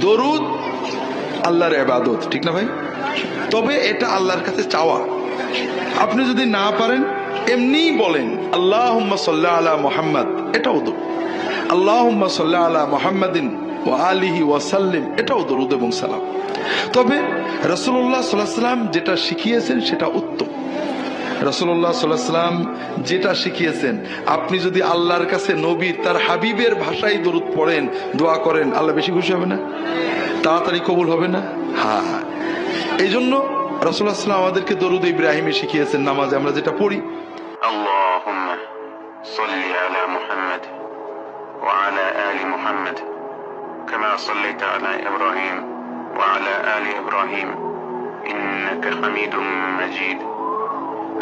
দরুদ, আল্লাহর এবাদত ঠিক না ভাই? তবে এটা আল্লাহর কাছে চাওয়া। আপনি যদি না পারেন, এমনিই বলেন আল্লাহ সাল্লাহ আলা মোহাম্মদ। এটাও দরুদ। আল্লাহ সাল্লাহ আলা মোহাম্মদিন ও আলিহি ওয়াসাল্লিম এটাও দরুদ এবং সালাম। তবে রসুল্লাহ সাল্লাহ সাল্লাম যেটা শিখিয়েছেন, সেটা উত্তম। রসুল্লাহ সাল্লাম যেটা শিখিয়েছেন আপনি যদি আল্লাহর কাছে নবী তার হাবিবের ভাষায় দরুদ পড়েন দোয়া করেন আল্লাহ বেশি খুশি হবে না তাড়াতাড়ি কবুল হবে না হ্যাঁ এই জন্য রসুল্লাহ সাল্লাম আমাদেরকে দরুদ ইব্রাহিমে শিখিয়েছেন নামাজে আমরা যেটা পড়ি اللهم صل على محمد وعلى آل محمد كما صليت على إبراهيم وعلى آل إبراهيم إنك حميد مجيد